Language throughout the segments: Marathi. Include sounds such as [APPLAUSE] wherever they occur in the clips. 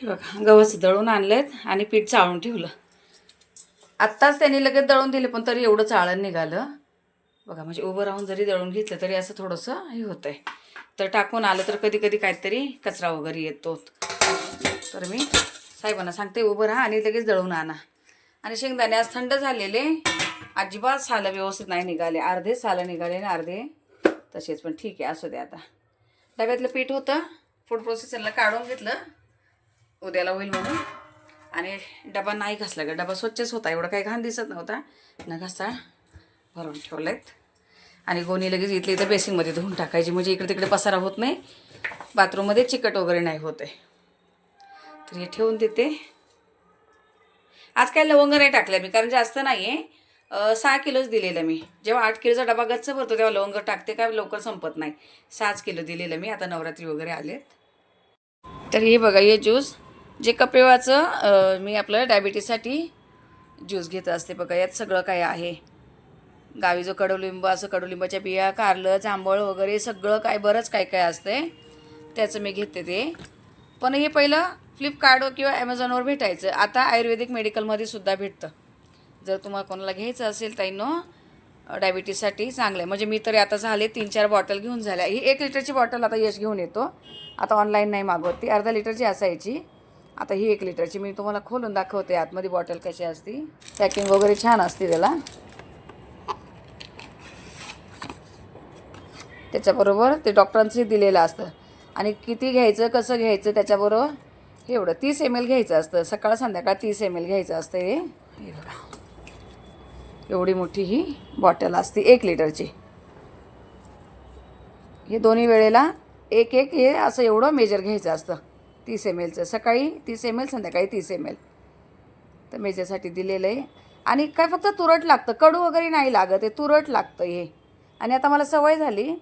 हे बघा गव्हाचं दळून आणलेत आणि पीठ चाळून ठेवलं. आत्ताच त्यांनी लगेच दळून दिले पण तरी एवढं चाळण निघालं. बघा म्हणजे उभं राहून जरी दळून घेतलं तरी असं थोडंसं हे होतं आहे तर टाकून आलं तर कधी कधी काहीतरी कचरा वगैरे येतो. तर मी साहेबांना सांगते उभं राहा आणि लगेच दळून आणा. आणि शेंगदाणे आज थंड झालेले. अजिबात सालं व्यवस्थित नाही निघाले. अर्धे सालं निघाले आणि अर्धे तसेच पण ठीक आहे असू दे आता. डब्यातलं पीठ होतं. फूड प्रोसेसरला काढून घेतलं. उद्याला होईल म्हणून. आणि डबा नाही घासला का डबा स्वच्छच होता एवढं काही घाण दिसत नव्हता. न घासा भरून ठेवलेत. आणि गोणी लगेच इथल्या इथं बेसिंगमध्ये धुवून टाकायची म्हणजे इकडे तिकडे पसारा होत नाही. बाथरूममध्ये चिकट वगैरे नाही होत आहे. तर हे ठेवून देते. आज काय लवंग नाही टाकल्या मी कारण जास्त नाही आहे सहा किलोच दिलेलं मी. जेव्हा आठ किलोचा डबा गच्च भरतो तेव्हा लवंग टाकते काय लवकर संपत नाही. सहाच किलो दिलेलं मी आता नवरात्री वगैरे आलेत. तर हे बघा हे ज्यूस. जे कपेवाचं मी आपलं डायबिटीससाठी ज्यूस घेत असते बघा यात सगळं काय आहे. गावी जो कडुलिंब असं कडुलिंबाच्या बिया कारलं जांभळ वगैरे सगळं काय बरंच काय काय असते त्याचं मी घेते ते. पण हे पहिलं फ्लिपकार्ट किंवा ॲमेझॉनवर भेटायचं. आता आयुर्वेदिक मेडिकलमध्ये सुद्धा भेटतं. जर तुम्हाला कोणाला घ्यायचं असेल ताईनो डायबिटीससाठी चांगलं आहे म्हणजे मी तरी आता झाले तीन चार बॉटल घेऊन झाल्या. ही एक लिटरची बॉटल आता यश घेऊन येतो. आता ऑनलाईन नाही मागवत. ती अर्धा लिटरची असायची. आता ही एक लिटरची मी तुम्हाला खोलून दाखवते. आतमध्ये बॉटल कशी असती पॅकिंग वगैरे छान असते त्याला. त्याच्याबरोबर ते डॉक्टरांचंही दिलेलं असतं. आणि किती घ्यायचं कसं घ्यायचं त्याच्याबरोबर हे एवढं तीस एम एल घ्यायचं असतं. सकाळ संध्याकाळ तीस एम एल घ्यायचं असतं हे. हे बघा. एवढी मोठी ही बॉटल असते एक लिटरची. हे दोन्ही वेळेला एक एक हे असं एवढं मेजर घ्यायचं असतं. तीस एम एलचं सकाळी तीस एम एल संध्याकाळी तीस एम एल तर मेजरसाठी दिलेलं आहे. आणि काय फक्त तुरट लागतं. कडू वगैरे नाही लागत हे तुरट लागतं हे. आणि आता मला सवय झाली.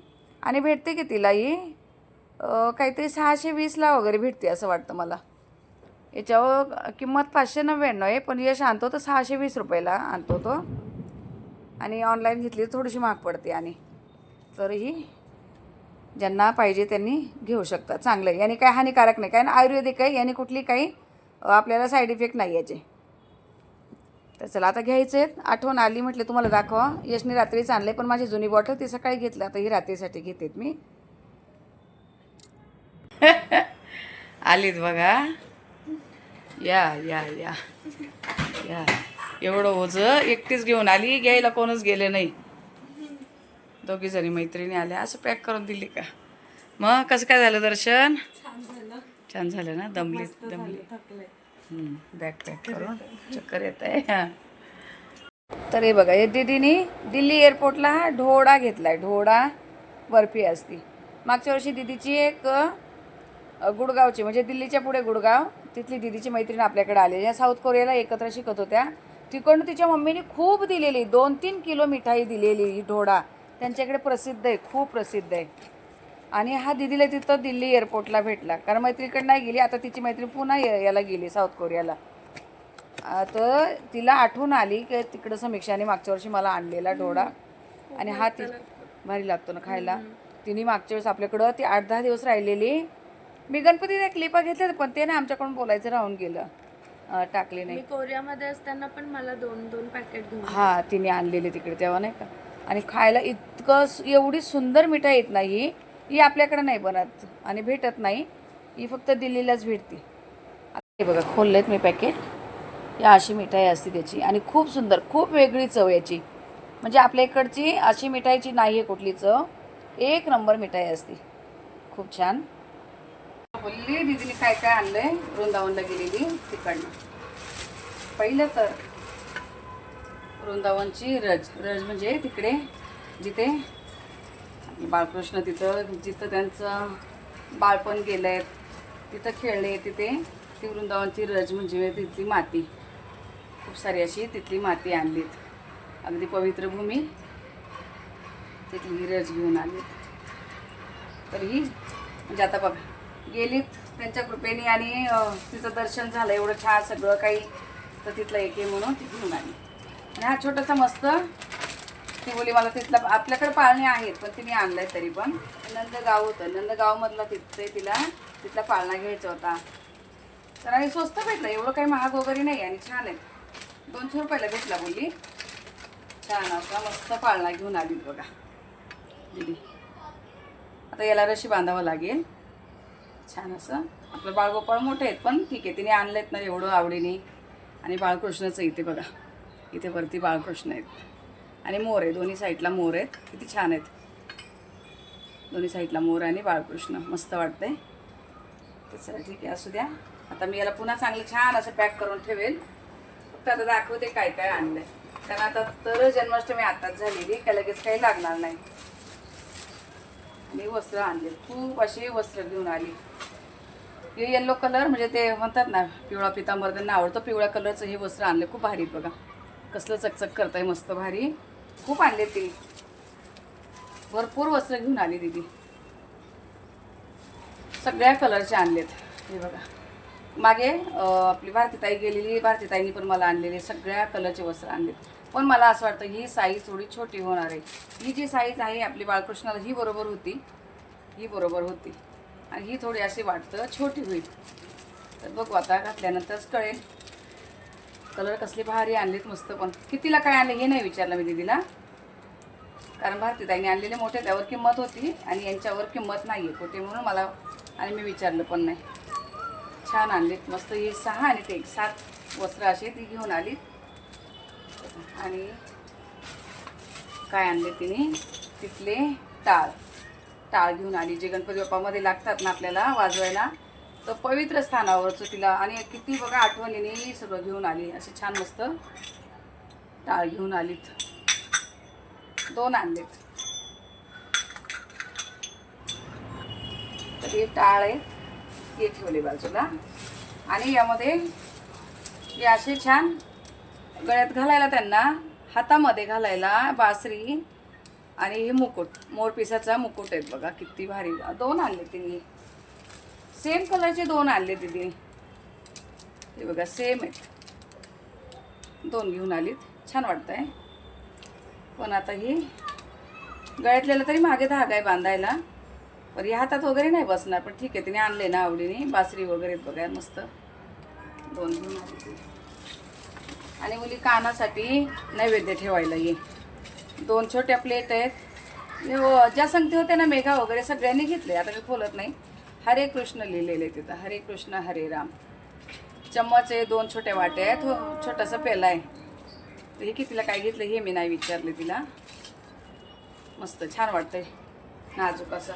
आणि भेटते की तिला ही काहीतरी सहाशे वीसला वगैरे भेटते असं वाटतं मला. याच्यावर किंमत पाचशे नव्याण्णव आहे. पण यश आणतो तर सहाशे वीस रुपयाला आणतो तो. आणि ऑनलाईन घेतली तर थोडीशी महाग पडते आणि. तरीही ज्यांना पाहिजे त्यांनी घेऊ शकतात. चांगलं आहे. याने काय हानिकारक नाही. कारण आयुर्वेदिक आहे याने कुठली काही आपल्याला साईड इफेक्ट नाही याचे. तर चला आता घ्यायचे आहेत. आठवण आली म्हटले तुम्हाला दाखवा. यशने रात्रीच आणले पण माझी जुनी बॉटल ती सकाळी घेतली. आता ही रात्रीसाठी घेतेत मी. [LAUGHS] आलीत बघा. या या या. या. एवढं ओझं एकटीच घेऊन आली. घ्यायला कोणच गेले नाही. दोघी जणी मैत्रिणी आल्या असं पॅक करून दिली का? मग कसं काय झालं दर्शन? छान झालं. ना दमली दमली. बॅग पॅक करून चक्कर येत आहे तर हे बघा हे दीदीनी दिल्ली एअरपोर्टला हा ढोडा घेतलाय ढोडा बर्फी असती. मागच्या वर्षी दिदीची एक गुडगावची म्हणजे दिल्लीच्या पुढे गुडगाव तिथली दिदीची मैत्रीण आपल्याकडे आली. या साऊथ कोरियाला एकत्र शिकत होत्या. तिकडून तिच्या मम्मीने खूप दिलेली दोन तीन किलो मिठाई दिलेली ही ढोडा. त्यांच्याकडे प्रसिद्ध आहे खूप प्रसिद्ध आहे. आणि हा दिदीला तिथं दिल्ली एअरपोर्टला भेटला. कारण मैत्रीकडे नाही गेली आता तिची मैत्रीण पुन्हा याला गेली साऊथ कोरियाला तर तिला आठवण आली की तिकडं समीक्षाने मागच्या वर्षी मला आणलेला ढोडा आणि हा ती भारी लागतो ना खायला. तिने मागच्या वेळेस आपल्याकडं ती आठ दहा दिवस राहिलेली. मी गणपतीला क्लिपा घेतल्या पण ते ना आमच्याकडून बोलायचं राहून गेलं. टाकले नाही. कोरियामध्ये असताना पण मला दोन दोन पॅकेट हा तिने आणलेली तिकडे तेव्हा नाही का? आणि खायला इतकं एवढी सुंदर मिठाई येत नाही ही आपल्याकडे नाही बनत आणि भेटत नाही ही फक्त दिल्लीलाच भेटते. हे बघा खोललेत मी पॅकेट. या अशी मिठाई असते त्याची आणि खूप सुंदर खूप वेगळी चव याची. म्हणजे आपल्या इकडची अशी मिठाईची नाही आहे कुठली चव. एक नंबर मिठाई असते. खूप छान. बोलली दिदीने काय काय आणलं आहे वृंदावनला गेलेली तिकडनं. पहिलं तर वृंदावनची रज रज म्हणजे तिकडे जिथे बाळकृष्ण तिथं जिथं त्यांचं बाळपण गेलं आहे तिथं खेळले तिथे ती वृंदावनची रज म्हणजे तिथली माती. खूप सारी अशी तिथली माती आणलीत. अगदी पवित्र भूमी तिथली ही रज घेऊन आलीत. तर ही म्हणजे आता बघा गेलीत त्यांच्या कृपेने आणि तिचं दर्शन झालं एवढं छान सगळं काही तर तिथलं एक आहे म्हणून ती घेऊन आली. हा छोटासा मस्त ती बोली मला तिथला आपल्याकडे पाळणे आहेत पण तिने आहे तरी पण. नंदगाव होतं. नंदगावमधला तिथे तिला तिथला पाळणा घ्यायचा होता. तर आणि स्वस्त भेटलं. एवढं काही महाग वगैरे नाही आणि छान आहेत दोनशे रुपयाला भेटला मुली. छान असा मस्त पाळणा घेऊन आली बघा. दिली आता याला रशी बांधावं लागेल. छान असं. आपलं बाळगोपाळ मोठे आहेत पण ठीक आहे. तिने आणलं आहेत ना एवढं आवडीने. आणि बाळकृष्णाचं इथे बघा. इथे वरती बाळकृष्ण आहेत. आणि मोर आहे दोन्ही साईडला मोर आहेत. किती छान आहेत. दोन्ही साईडला मोर आणि बाळकृष्ण. मस्त वाटते तर चला ठीक आहे असू द्या. आता मी याला पुन्हा चांगलं छान असं पॅक करून ठेवेल. फक्त आता दाखवते काय काय आणलंय. कारण आता तर जन्माष्टमी आताच झालेली काय लगेच काही लागणार नाही. मी वस्त्र आणले खूप अशी वस्त्र घेऊन आली. हे येल्लो कलर म्हणजे ते म्हणतात ना पिवळा पितांबर त्यांना आवडतो पिवळ्या कलरचं हे वस्त्र आणले. खूप भारी आहेत बघा. कसलं चकचक करताय मस्त भारी. खूप आणले ते. भरपूर वस्त्र घेऊन आली दिदी. सगळ्या कलरचे आणलेत. हे बघा. मागे आपली भारतीताई गेलेली भारतीताईंनी पण मला आणलेले सगळ्या कलरचे वस्त्र आणलेत. पण मला असं वाटतं ही साईज थोडी छोटी होणार आहे. ही जी साईज आहे आपली बाळकृष्णाला ही बरोबर होती. ही बरोबर होती. आणि ही थोडी अशी वाटतं छोटी होईल. तर बघू आता घातल्यानंतरच कळेल. कलर कसले भारी आणलेत मस्त पण. कितीला काय आणले हे नाही विचारलं मी दिदीला. कारण भारतीताईने आणलेले मोठे त्यावर किंमत होती आणि यांच्यावर किंमत नाही आहे कुठे म्हणून मला आणि मी विचारलं पण नाही. छान आणलेत मस्त. ही सहा आणि ते एक सात वस्त्र असे ती घेऊन आली. आणि काय आणले तिने? तिथले टाळ. टाळ घेऊन आली. जे गणपती बाप्पामध्ये लागतात ना आपल्याला वाजवायला तर पवित्र स्थानावरचं तिला आणि किती बघा आठवणीने सगळं घेऊन आली. असे छान मस्त टाळ घेऊन आलीत. दोन आणलेत. तर हे टाळ आहे. हे ठेवले बाजूला. आणि यामध्ये हे असे छान गळ्यात घालायला त्यांना हातामध्ये घालायला बासरी आणि हे मुकुट मोर पिसाचा मुकुट आहेत बघा किती भारी. दोन आणले तिने. सेम कलरचे दोन आणले दिदी. हे बघा सेम आहेत. दोन घेऊन आलीत. छान वाटतंय. पण आता ही गळ्यातल्याला तरी मागे धागा आहे बांधायला. पण या हातात वगैरे नाही बसणार पण ठीक आहे तिने आणले ना आवडीने. बासरी वगैरे बघा मस्त. दोन घेऊन आली आणि मुली कानासाठी नैवेद्य ठेवायला ये. दोन छोट्या प्लेट आहेत. ज्या संगती होत्या ना मेघा वगैरे सगळ्यांनी घेतले आता मी खोलत नाही. हरे कृष्ण लिहिलेले तिथं. हरे कृष्ण हरे राम. चम्मच आहे दोन छोट्या वाट्या आहेत. हो, छोटासा पेला आहे. तर हे कितीला काय घेतलं हे मी नाही विचारले तिला. मस्त छान वाटतंय. नाजूक असं.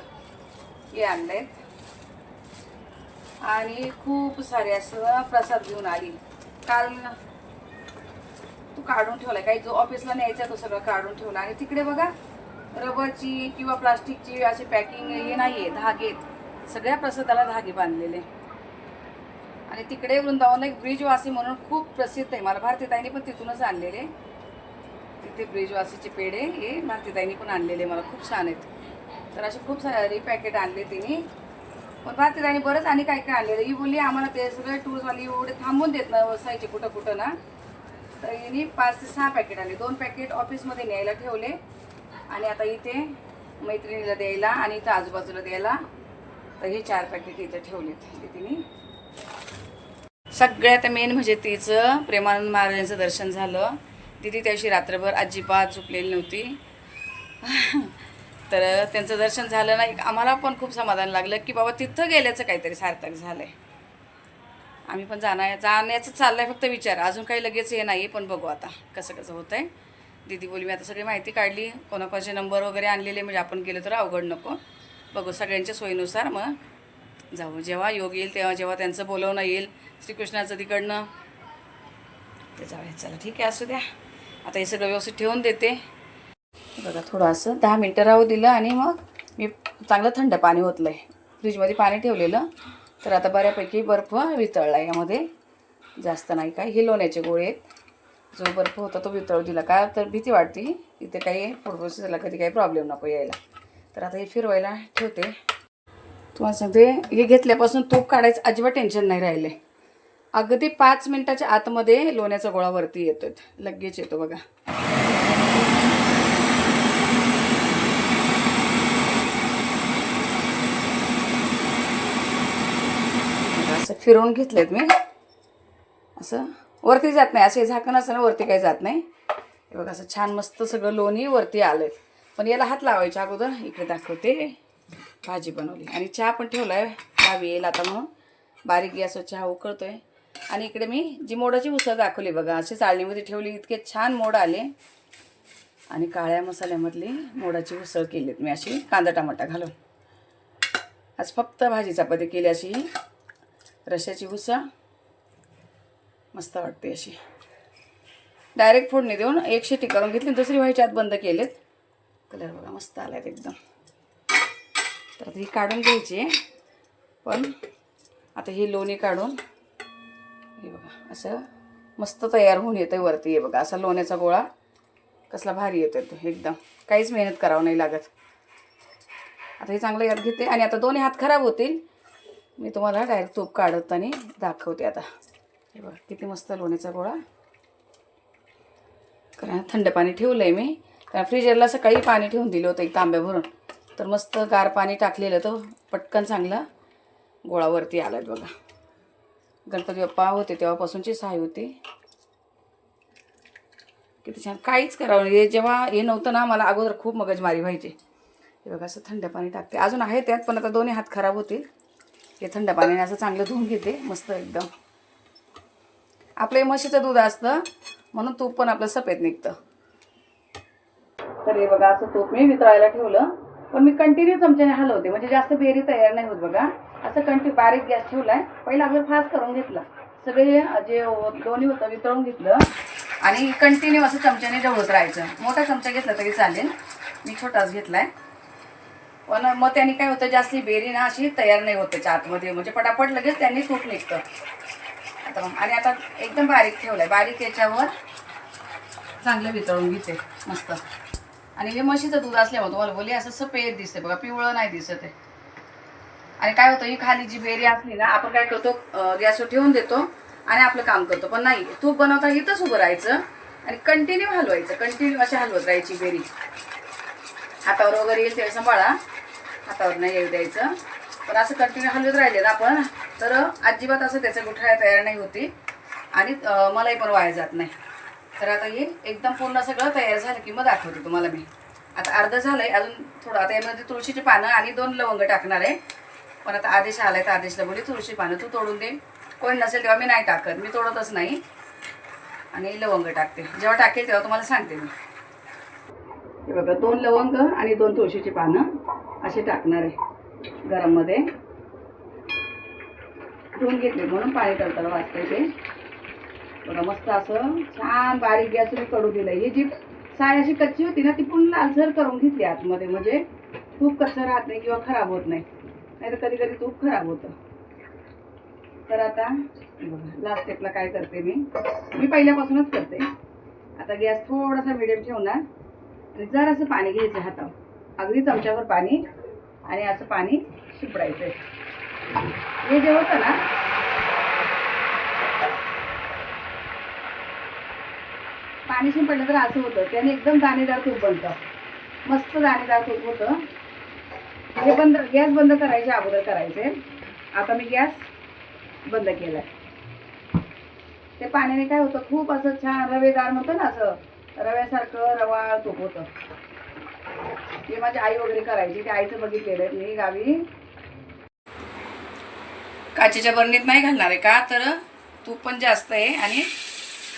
हे आणलंय. आणि खूप सारे असं प्रसाद घेऊन आली. काल तू काढून ठेवलाय. काही जो ऑफिसला न्यायचा तो सगळं काढून ठेवला. आणि तिकडे बघा रबरची किंवा प्लास्टिकची अशी पॅकिंग हे नाही आहे धागेत सगळ्या प्रसादाला धागे बांधलेले. आणि तिकडे वृंदावन एक ब्रिजवासी म्हणून खूप प्रसिद्ध आहे. मला भारतीताईंनी पण तिथूनच आणलेले. तिथे ब्रिजवासीचे पेढे हे भारतीताईंनी पण आणलेले. मला खूप छान आहेत. तर असे खूप सारे पॅकेट आणले तिने. पण भारतीताईंनी बरंच आणि काय काय आणलेलं? ही बोलली आम्हाला ते सगळे टूर्सवाली एवढे थांबून देत ना बसायचे कुठं कुठं ना. तर यांनी पाच ते सहा पॅकेट आले दोन पॅकेट ऑफिसमध्ये न्यायला ठेवले. आणि आता इथे मैत्रिणीला द्यायला आणि इथं आजूबाजूला द्यायला. तर हे चार पॅकेट इथे ठेवलेत तिने. सगळ्यात मेन म्हणजे तिचं प्रेमानंद महाराजांचं दर्शन झालं. तिथे त्याशी रात्रभर अजिबात झोपलेली नव्हती. [LAUGHS] तर त्यांचं दर्शन झालं नाही. आम्हाला पण खूप समाधान लागलं की बाबा तिथं गेल्याचं काहीतरी सार्थक झालं आहे आम्ही पण जाणार जाण्याचं चाललं आहे फक्त विचार. अजून काही लगेच हे नाही पण बघू आता कसं कसं होतं आहे दीदी बोली मी आता सगळी माहिती काढली. कोणाकोणाचे नंबर वगैरे आणलेले म्हणजे आपण गेलो तर अवघड नको. बघू सगळ्यांच्या सोयीनुसार मग जाऊ. जेव्हा योग येईल तेव्हा जेव्हा त्यांचं बोलवणं येईल श्रीकृष्णाचं तिकडनं. ते जाऊया चला ठीक आहे असू द्या. आता हे सगळं व्यवस्थित ठेवून देते. बघा थोडं असं दहा मिनटं राहू दिलं आणि मग मी चांगलं थंड पाणी ओतलं आहे फ्रीजमध्ये पाणी ठेवलेलं. तर आता बऱ्यापैकी बर्फ वितळला यामध्ये. जास्त नाही काय. हे लोण्याचे गोळे आहेत. जो बर्फ होता तो वितळू दिला. का तर भीती वाटते. इथे काही फोटोला कधी काही प्रॉब्लेम नको यायला. तर आता हे फिरवायला ठेवते. तुम्हाला सांगते हे घेतल्यापासून तूप काढायचं अजिबात टेन्शन नाही राहिले. अगदी पाच मिनिटाच्या आतमध्ये लोण्याचा गोळा वरती येतो लगेच येतो बघा. असं फिरवून घेतलेत मी. असं वरती जात नाही. असं हे झाकण असतं ना वरती काही जात नाही. बघा असं छान मस्त सगळं लोणी वरती आलं पण याला हात लावायच्या अगोदर इकडे दाखवते. भाजी बनवली. आणि चहा पण ठेवला आहे गावी येईल आता म्हणून. बारीक गॅसवर चहा उकळतो आहे आणि इकडे मी जी मोडाची उसळ दाखवली बघा अशी चाळणीमध्ये ठेवली इतके छान मोड आले. आणि काळ्या मसाल्यामधली मोडाची उसळ केलीत मी अशी. कांदा टमाटा घालून. आज फक्त भाजी चपाती केली अशी. रश्याची उसळ. मस्त वाटते अशी. डायरेक्ट फोडणी देऊन एक शिटी करून घेतली दुसरी व्हायची आत बंद केलेत. कलर बघा मस्त आलाय एकदम. तर आता ही काढून घ्यायची आहे. पण आता ही लोणी काढून हे बघा असं मस्त तयार होऊन येतं वरती. हे बघा असा लोण्याचा गोळा कसला भारी येतो तो एकदम. काहीच मेहनत करावं नाही लागत. आता हे चांगलं यात घेते आणि आता दोन्ही हात खराब होतील. मी तुम्हाला डायरेक्ट तूप काढताना दाखवते आता. हे बघा किती मस्त लोण्याचा गोळा. कारण थंड पाणी ठेवलं आहे मी. कारण फ्रीजरला सकाळी पाणी ठेवून दिलं होतं एक तांब्या भरून. तर मस्त गार पाणी टाकलेलं तर पटकन चांगला गोळावरती आला बघा. गणपती बाप्पा होते तेव्हापासूनची सहाय होती. किती छान. काहीच करावं हे जेव्हा हे नव्हतं ना मला अगोदर खूप मगजमारी व्हायची. हे बघा असं थंड पाणी टाकते. अजून आहे त्यात पण आता दोन्ही हात खराब होतील. हे थंड पाण्याने असं चांगलं धुवून घेते मस्त एकदम. आपलं हे म्हशीचं दूध असतं म्हणून तूप पण आपलं सफेद निघतं. तर हे बघा असं तूप मी वितळायला ठेवलं. पण मी कंटिन्यू चमच्याने हलवते. म्हणजे जास्त बेरी तयार नाही होत बघा. असं कंटिन्यू बारीक गॅस ठेवला आहे पहिला आपलं फास्ट करून घेतलं. सगळे जे दोन्ही होतं वितळून घेतलं. आणि कंटिन्यू असं चमच्याने जवळत राहायचं. मोठा चमचा घेतला तरी चालेल. मी छोटाच घेतला आहे पण मग त्यांनी काय होतं जास्ती बेरी ना अशी तयार नाही होत त्याच्या आतमध्ये. म्हणजे पटापट लगेच त्यांनी तूप निघतं. आता आणि आता एकदम बारीक ठेवलं आहे बारीक याच्यावर चांगलं वितळून घेते. मस्त. आणि हे म्हशीचं दूध असल्यामुळे तुम्हाला बोली असं सफेद दिसते बघा पिवळं नाही दिसत आहे. आणि काय होतं ही खाली जी बेरी असली ना आपण काय करतो गॅसवर ठेवून देतो आणि आपलं काम करतो. पण नाही तूप बनवता इथंच उभं राहायचं आणि कंटिन्यू हलवायचं. कंटिन्यू अशी हलवत राहायची बेरी. हातावर वगैरे येईल ते सांभाळा. हातावर नाही येऊ द्यायचं. पण असं कंटिन्यू हलवत राहिले ना आपण तर अजिबात असं त्याचं गुठळ्या तयार नाही होती. आणि मलाही पण वाया जात नाही. तर आता हे एकदम पूर्ण सगळं तयार झालं की मग दाखवते तुम्हाला मी. आता अर्ध झालंय अजून थोडं आता यामध्ये तुळशीची पानं आणि दोन लवंग टाकणार आहे. पण आता आदेश आलाय तर आदेशला बोलली तुळशी पानं तू तोडून दे. कोण नसेल तेव्हा मी नाही टाकत मी तोडतच नाही. आणि लवंग टाकते. जेव्हा टाकेल तेव्हा तुम्हाला सांगते मी. हे बघा दोन लवंग आणि दोन तुळशीची पानं असे टाकणार आहे गरममध्ये. धुवून घेतले म्हणून पाणी तळतळ वाचतंय ते. बघा मस्त असं छान बारीक गॅसवर कडू दिलं ही जी साय कच्ची होती ना ती पण लालसर करून घेतली आतमध्ये. म्हणजे तूप कच्चं राहत नाही किंवा खराब होत नाही. नाही तर कधी कधी तूप खराब होतं. तर आता बघा लास्ट स्टेपला काय करते मी? मी पहिल्यापासूनच करते. आता गॅस थोडासा मिडियम ठेवणार. आणि जरासं पाणी घ्यायचं हातावर. अगदी चमच्यावर पाणी आणि असं पाणी शिपडायचं हे जे होतं ना पाणी शिंपडलं तर असं होतं. त्याने एकदम दाणेदार तूप बनतं. मस्त दाणेदार तूप होतं. हे बंद गॅस बंद करायचे अगोदर करायचे. आता मी गॅस बंद केलाय. ते पाण्याने काय होतं खूप असं छान रवेदार म्हणतो ना असं रव्यासारखं रवाळ तूप होतं. ते माझी आई वगैरे करायची. ते आईचं बघितलेलं आहे. मी गावी काचेच्या बरणीत नाही घालणार आहे का? तर तूप पण जास्त आहे आणि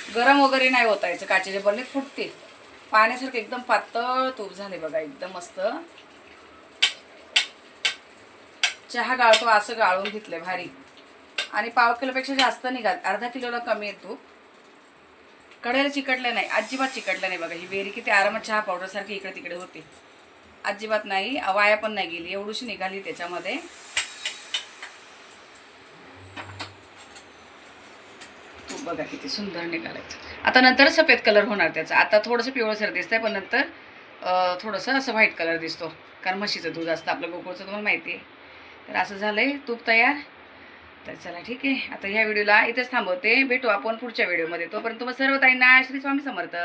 गरम वगैरे नाही होत यायचं काचेच्या बरणीत फुटते पाण्यासारखं एकदम पातळ तूप झाले बघा एकदम मस्त. चहा गाळतो असं गाळून घेतलंय भारी. आणि पाव किलोपेक्षा जास्त निघाल अर्धा किलोला कमी आहे तूप. कढईला चिकटलं नाही अजिबात चिकटलं नाही बघा ही बेरी किती आरामात चहा पावडरसारखी इकडे तिकडे होते. अजिबात नाही वाया पण नाही गेली एवढीशी निघाली त्याच्यामध्ये. बघा किती सुंदर निघालायचं आता नंतर सफेद कलर होणार त्याचा. आता थोडंसं पिवळसर दिसतंय पण नंतर थोडंसं असं व्हाईट कलर दिसतो. कारण म्हशीचं दूध असतं आपलं गोकुळचं तुम्हाला माहिती आहे. तर असं झालं आहे तूप तयार. तर चला ठीक आहे. आता ह्या व्हिडिओला इथेच थांबवते. भेटू आपण पुढच्या व्हिडिओमध्ये. तोपर्यंत मग सर्व ताईंना श्री स्वामी समर्थ.